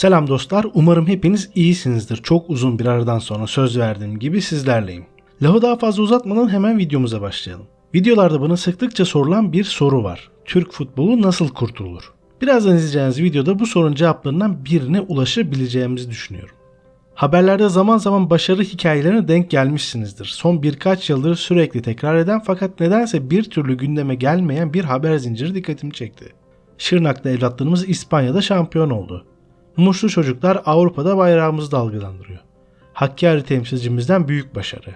Selam dostlar, umarım hepiniz iyisinizdir. Çok uzun bir aradan sonra söz verdiğim gibi sizlerleyim. Lafı daha fazla uzatmadan hemen videomuza başlayalım. Videolarda bana sıklıkça sorulan bir soru var. Türk futbolu nasıl kurtulur? Birazdan izleyeceğiniz videoda bu sorunun cevaplarından birine ulaşabileceğimizi düşünüyorum. Haberlerde zaman zaman başarı hikayelerine denk gelmişsinizdir. Son birkaç yıldır sürekli tekrar eden fakat nedense bir türlü gündeme gelmeyen bir haber zinciri dikkatimi çekti. Şırnak'ta evlatlarımız İspanya'da şampiyon oldu. Muşlu çocuklar Avrupa'da bayrağımızı dalgalandırıyor. Hakkari temsilcimizden büyük başarı.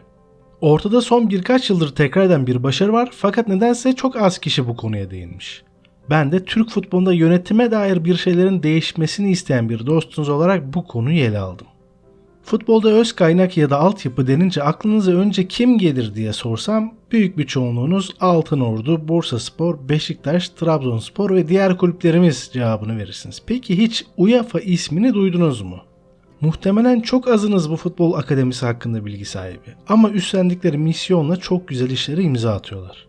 Ortada son birkaç yıldır tekrar eden bir başarı var fakat nedense çok az kişi bu konuya değinmiş. Ben de Türk futbolunda yönetime dair bir şeylerin değişmesini isteyen bir dostunuz olarak bu konuyu ele aldım. Futbolda öz kaynak ya da altyapı denince aklınıza önce kim gelir diye sorsam büyük bir çoğunluğunuz Altınordu, Bursaspor, Beşiktaş, Trabzonspor ve diğer kulüplerimiz cevabını verirsiniz. Peki hiç UEFA ismini duydunuz mu? Muhtemelen çok azınız bu futbol akademisi hakkında bilgi sahibi ama üstlendikleri misyonla çok güzel işlere imza atıyorlar.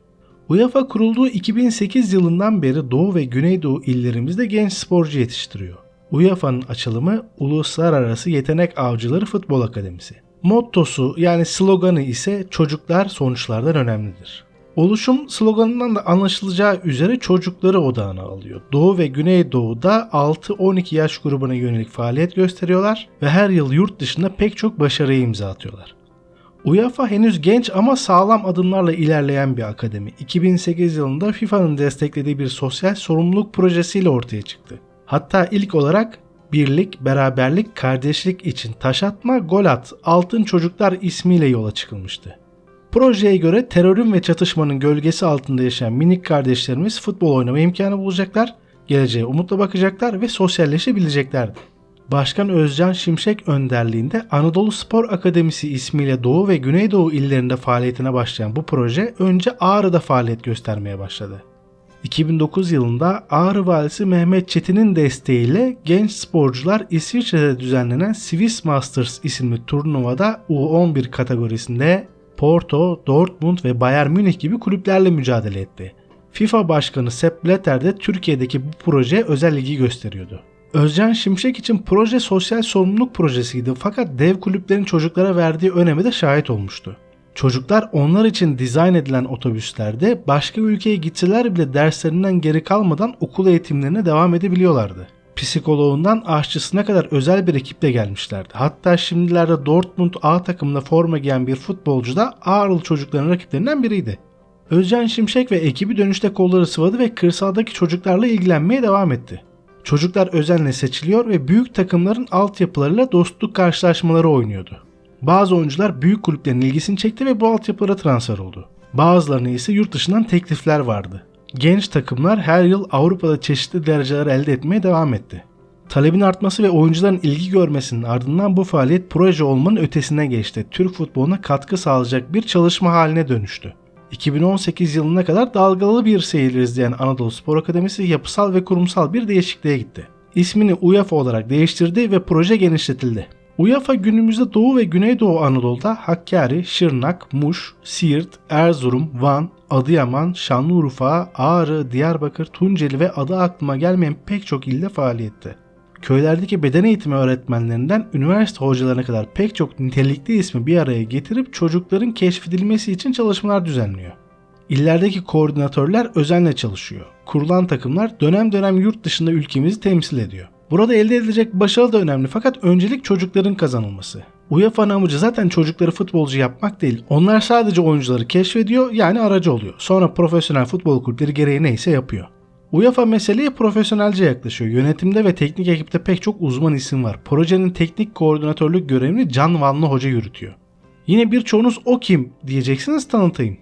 UEFA kurulduğu 2008 yılından beri Doğu ve Güneydoğu illerimizde genç sporcu yetiştiriyor. UEFA'nın açılımı Uluslararası Yetenek Avcıları Futbol Akademisi. Mottosu yani sloganı ise çocuklar sonuçlardan önemlidir. Oluşum sloganından da anlaşılacağı üzere çocukları odağına alıyor. Doğu ve Güneydoğu'da 6-12 yaş grubuna yönelik faaliyet gösteriyorlar ve her yıl yurt dışında pek çok başarıya imza atıyorlar. UEFA henüz genç ama sağlam adımlarla ilerleyen bir akademi. 2008 yılında FIFA'nın desteklediği bir sosyal sorumluluk projesiyle ortaya çıktı. Hatta ilk olarak birlik, beraberlik, kardeşlik için taş atma, gol at, altın çocuklar ismiyle yola çıkılmıştı. Projeye göre terörün ve çatışmanın gölgesi altında yaşayan minik kardeşlerimiz futbol oynama imkanı bulacaklar, geleceğe umutla bakacaklar ve sosyalleşebileceklerdi. Başkan Özcan Şimşek önderliğinde Anadolu Spor Akademisi ismiyle Doğu ve Güneydoğu illerinde faaliyetine başlayan bu proje önce Ağrı'da faaliyet göstermeye başladı. 2009 yılında Ağrı Valisi Mehmet Çetin'in desteğiyle genç sporcular İsviçre'de düzenlenen Swiss Masters isimli turnuvada U11 kategorisinde Porto, Dortmund ve Bayern Münih gibi kulüplerle mücadele etti. FIFA Başkanı Sepp Blatter de Türkiye'deki bu projeye özel ilgi gösteriyordu. Özcan Şimşek için proje sosyal sorumluluk projesiydi fakat dev kulüplerin çocuklara verdiği öneme de şahit olmuştu. Çocuklar onlar için dizayn edilen otobüslerde başka ülkeye gitseler bile derslerinden geri kalmadan okul eğitimlerine devam edebiliyorlardı. Psikoloğundan aşçısına kadar özel bir ekiple gelmişlerdi. Hatta şimdilerde Dortmund A takımında forma giyen bir futbolcu da Ağrılı çocukların rakiplerinden biriydi. Özcan Şimşek ve ekibi dönüşte kolları sıvadı ve kırsaldaki çocuklarla ilgilenmeye devam etti. Çocuklar özenle seçiliyor ve büyük takımların altyapılarıyla dostluk karşılaşmaları oynuyordu. Bazı oyuncular büyük kulüplerin ilgisini çekti ve bu altyapılara transfer oldu. Bazılarına ise yurt dışından teklifler vardı. Genç takımlar her yıl Avrupa'da çeşitli dereceler elde etmeye devam etti. Talebin artması ve oyuncuların ilgi görmesinin ardından bu faaliyet proje olmanın ötesine geçti. Türk futboluna katkı sağlayacak bir çalışma haline dönüştü. 2018 yılına kadar dalgalı bir seyir izleyen Anadolu Spor Akademisi yapısal ve kurumsal bir değişikliğe gitti. İsmini UEFA olarak değiştirdi ve proje genişletildi. UEFA günümüzde Doğu ve Güneydoğu Anadolu'da Hakkari, Şırnak, Muş, Siirt, Erzurum, Van, Adıyaman, Şanlıurfa, Ağrı, Diyarbakır, Tunceli ve adı aklıma gelmeyen pek çok ilde faaliyette. Köylerdeki beden eğitimi öğretmenlerinden üniversite hocalarına kadar pek çok nitelikli ismi bir araya getirip çocukların keşfedilmesi için çalışmalar düzenliyor. İllerdeki koordinatörler özenle çalışıyor. Kurulan takımlar dönem dönem yurt dışında ülkemizi temsil ediyor. Burada elde edilecek başarı da önemli fakat öncelik çocukların kazanılması. UEFA'nın amacı zaten çocukları futbolcu yapmak değil. Onlar sadece oyuncuları keşfediyor yani aracı oluyor. Sonra profesyonel futbol kulüpleri gereği neyse yapıyor. UEFA meseleye profesyonelce yaklaşıyor. Yönetimde ve teknik ekipte pek çok uzman isim var. Projenin teknik koordinatörlük görevini Can Vanlı Hoca yürütüyor. Yine birçoğunuz o kim diyeceksiniz tanıtayım.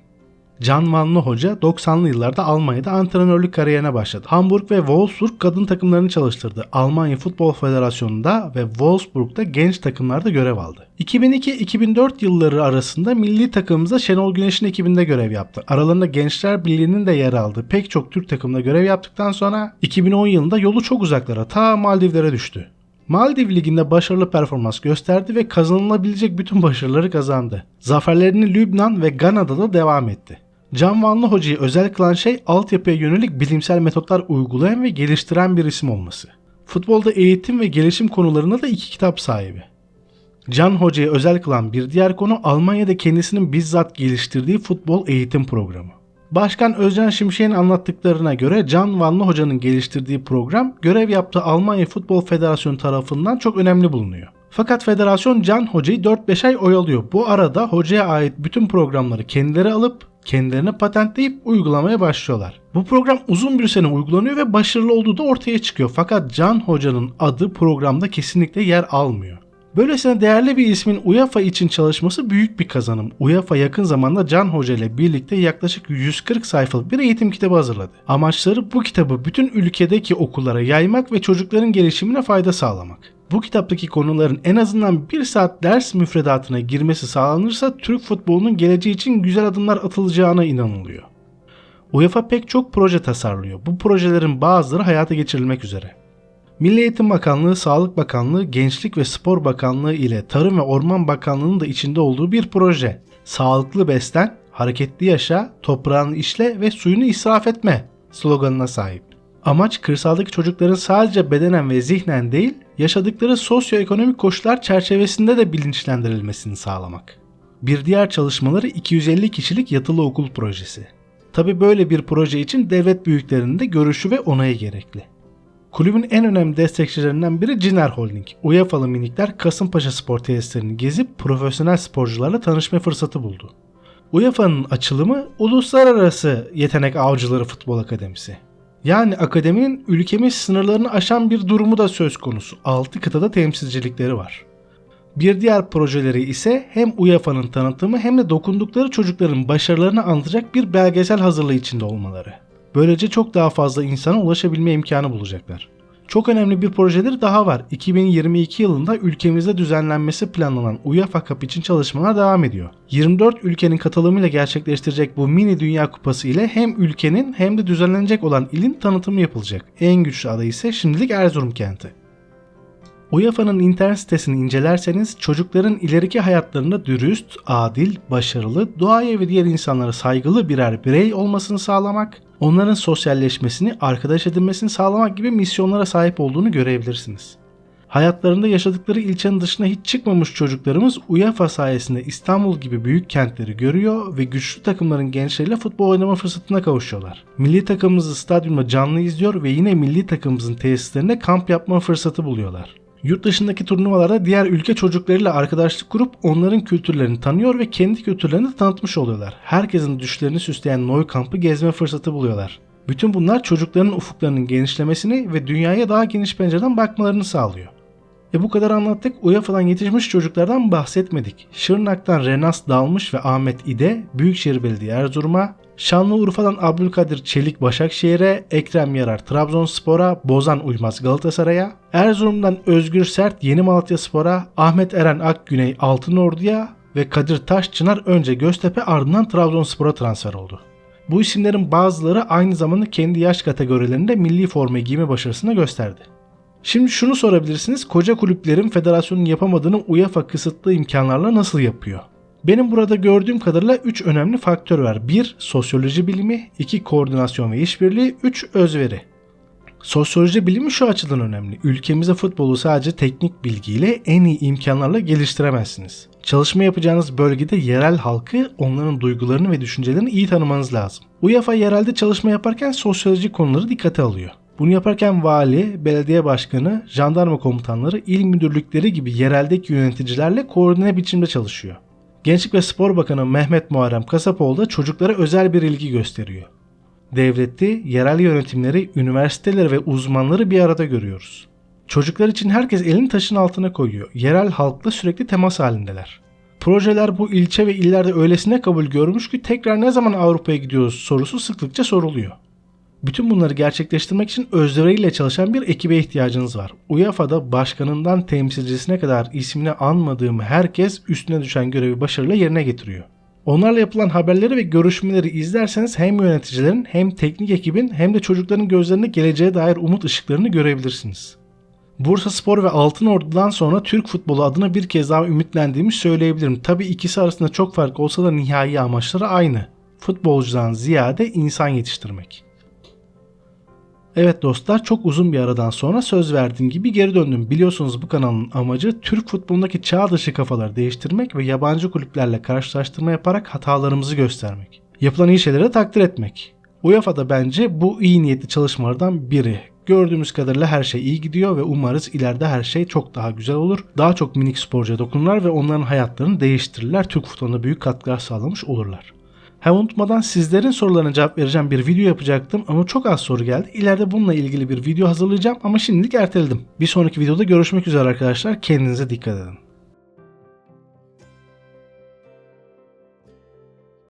Can Vanlı Hoca 90'lı yıllarda Almanya'da antrenörlük kariyerine başladı. Hamburg ve Wolfsburg kadın takımlarını çalıştırdı. Almanya Futbol Federasyonu'nda ve Wolfsburg'da genç takımlarda görev aldı. 2002-2004 yılları arasında milli takımımızda Şenol Güneş'in ekibinde görev yaptı. Aralarında Gençler Birliği'nin de yer aldığı pek çok Türk takımında görev yaptıktan sonra 2010 yılında yolu çok uzaklara ta Maldivlere düştü. Maldiv Ligi'nde başarılı performans gösterdi ve kazanılabilecek bütün başarıları kazandı. Zaferlerini Lübnan ve Gana'da da devam etti. Can Vanlı Hoca'yı özel kılan şey altyapıya yönelik bilimsel metotlar uygulayan ve geliştiren bir isim olması. Futbolda eğitim ve gelişim konularında da iki kitap sahibi. Can Hoca'yı özel kılan bir diğer konu Almanya'da kendisinin bizzat geliştirdiği futbol eğitim programı. Başkan Özcan Şimşek'in anlattıklarına göre Can Vanlı Hoca'nın geliştirdiği program görev yaptığı Almanya Futbol Federasyonu tarafından çok önemli bulunuyor. Fakat federasyon Can Hoca'yı 4-5 ay oyalıyor. Bu arada hocaya ait bütün programları kendileri alıp kendilerine patentleyip uygulamaya başlıyorlar. Bu program uzun bir sene uygulanıyor ve başarılı olduğu da ortaya çıkıyor. Fakat Can Hoca'nın adı programda kesinlikle yer almıyor. Böylesine değerli bir ismin UEFA için çalışması büyük bir kazanım. UEFA yakın zamanda Can Hoca ile birlikte yaklaşık 140 sayfalık bir eğitim kitabı hazırladı. Amaçları bu kitabı bütün ülkedeki okullara yaymak ve çocukların gelişimine fayda sağlamak. Bu kitaptaki konuların en azından bir saat ders müfredatına girmesi sağlanırsa Türk futbolunun geleceği için güzel adımlar atılacağına inanılıyor. UEFA pek çok proje tasarlıyor. Bu projelerin bazıları hayata geçirilmek üzere. Milli Eğitim Bakanlığı, Sağlık Bakanlığı, Gençlik ve Spor Bakanlığı ile Tarım ve Orman Bakanlığı'nın da içinde olduğu bir proje. Sağlıklı beslen, hareketli yaşa, toprağını işle ve suyunu israf etme sloganına sahip. Amaç kırsaldaki çocukların sadece bedenen ve zihnen değil, yaşadıkları sosyoekonomik koşullar çerçevesinde de bilinçlendirilmesini sağlamak. Bir diğer çalışmaları 250 kişilik yatılı okul projesi. Tabi böyle bir proje için devlet büyüklerinin de görüşü ve onayı gerekli. Kulübün en önemli destekçilerinden biri Ciner Holding. UEFA'lı minikler Kasımpaşa spor tesislerini gezip profesyonel sporcularla tanışma fırsatı buldu. UEFA'nın açılımı Uluslararası Yetenek Avcıları Futbol Akademisi. Yani akademinin ülkemiz sınırlarını aşan bir durumu da söz konusu. 6 kıtada temsilcilikleri var. Bir diğer projeleri ise hem UEFA'nın tanıtımı hem de dokundukları çocukların başarılarını anlatacak bir belgesel hazırlığı içinde olmaları. Böylece çok daha fazla insana ulaşabilme imkanı bulacaklar. Çok önemli bir projeleri daha var. 2022 yılında ülkemizde düzenlenmesi planlanan UEFA Cup için çalışmalar devam ediyor. 24 ülkenin katılımıyla gerçekleştirecek bu mini dünya kupası ile hem ülkenin hem de düzenlenecek olan ilin tanıtımı yapılacak. En güçlü aday ise şimdilik Erzurum kenti. UEFA'nın internet sitesini incelerseniz çocukların ileriki hayatlarında dürüst, adil, başarılı, doğaya ve diğer insanlara saygılı birer birey olmasını sağlamak, onların sosyalleşmesini, arkadaş edinmesini sağlamak gibi misyonlara sahip olduğunu görebilirsiniz. Hayatlarında yaşadıkları ilçenin dışına hiç çıkmamış çocuklarımız UEFA sayesinde İstanbul gibi büyük kentleri görüyor ve güçlü takımların gençleriyle futbol oynama fırsatına kavuşuyorlar. Milli takımımızı stadyumda canlı izliyor ve yine milli takımımızın tesislerinde kamp yapma fırsatı buluyorlar. Yurt dışındaki turnuvalarda diğer ülke çocuklarıyla arkadaşlık kurup onların kültürlerini tanıyor ve kendi kültürlerini de tanıtmış oluyorlar. Herkesin düşlerini süsleyen Noy kampı gezme fırsatı buluyorlar. Bütün bunlar çocukların ufuklarının genişlemesini ve dünyaya daha geniş pencereden bakmalarını sağlıyor. E bu kadar anlattık. UEFA'dan yetişmiş çocuklardan bahsetmedik. Şırnak'tan Renas Dalmış ve Ahmet İde, Büyükşehir Belediye Erzurum'a, Şanlıurfa'dan Abdülkadir Çelik Başakşehir'e, Ekrem Yarar Trabzonspor'a, Bozan Uymaz Galatasaray'a, Erzurum'dan Özgür Sert Yeni Malatya Spor'a, Ahmet Eren Akgüney Altınordu'ya ve Kadir Taşçınar önce Göztepe ardından Trabzonspor'a transfer oldu. Bu isimlerin bazıları aynı zamanda kendi yaş kategorilerinde milli forma giyme başarısını gösterdi. Şimdi şunu sorabilirsiniz. Koca kulüplerin federasyonun yapamadığını UEFA kısıtlı imkanlarla nasıl yapıyor? Benim burada gördüğüm kadarıyla 3 önemli faktör var. 1. Sosyoloji bilimi, 2. Koordinasyon ve işbirliği, 3. Özveri. Sosyoloji bilimi şu açıdan önemli. Ülkemizde futbolu sadece teknik bilgiyle en iyi imkanlarla geliştiremezsiniz. Çalışma yapacağınız bölgede yerel halkı, onların duygularını ve düşüncelerini iyi tanımanız lazım. UEFA yerelde çalışma yaparken sosyolojik konuları dikkate alıyor. Bunu yaparken vali, belediye başkanı, jandarma komutanları, il müdürlükleri gibi yereldeki yöneticilerle koordine biçimde çalışıyor. Gençlik ve Spor Bakanı Mehmet Muharrem Kasapoğlu da çocuklara özel bir ilgi gösteriyor. Devleti, yerel yönetimleri, üniversiteleri ve uzmanları bir arada görüyoruz. Çocuklar için herkes elini taşın altına koyuyor. Yerel halkla sürekli temas halindeler. Projeler bu ilçe ve illerde öylesine kabul görmüş ki tekrar ne zaman Avrupa'ya gidiyoruz sorusu sıklıkça soruluyor. Bütün bunları gerçekleştirmek için özveriyle çalışan bir ekibe ihtiyacınız var. UEFA'da başkanından temsilcisine kadar ismini anmadığım herkes üstüne düşen görevi başarıyla yerine getiriyor. Onlarla yapılan haberleri ve görüşmeleri izlerseniz hem yöneticilerin hem teknik ekibin hem de çocukların gözlerinde geleceğe dair umut ışıklarını görebilirsiniz. Bursa Spor ve Altın Ordu'dan sonra Türk futbolu adına bir kez daha ümitlendiğimi söyleyebilirim. Tabi ikisi arasında çok fark olsa da nihai amaçları aynı. Futbolcudan ziyade insan yetiştirmek. Evet dostlar çok uzun bir aradan sonra söz verdiğim gibi geri döndüm. Biliyorsunuz bu kanalın amacı Türk futbolundaki çağ dışı kafaları değiştirmek ve yabancı kulüplerle karşılaştırma yaparak hatalarımızı göstermek. Yapılan iyi şeyleri takdir etmek. UEFA da bence bu iyi niyetli çalışmalardan biri. Gördüğümüz kadarıyla her şey iyi gidiyor ve umarız ileride her şey çok daha güzel olur. Daha çok minik sporcuya dokunurlar ve onların hayatlarını değiştirirler. Türk futboluna büyük katkılar sağlamış olurlar. Ha unutmadan sizlerin sorularına cevap vereceğim bir video yapacaktım ama çok az soru geldi. İleride bununla ilgili bir video hazırlayacağım ama şimdilik erteledim. Bir sonraki videoda görüşmek üzere arkadaşlar. Kendinize dikkat edin.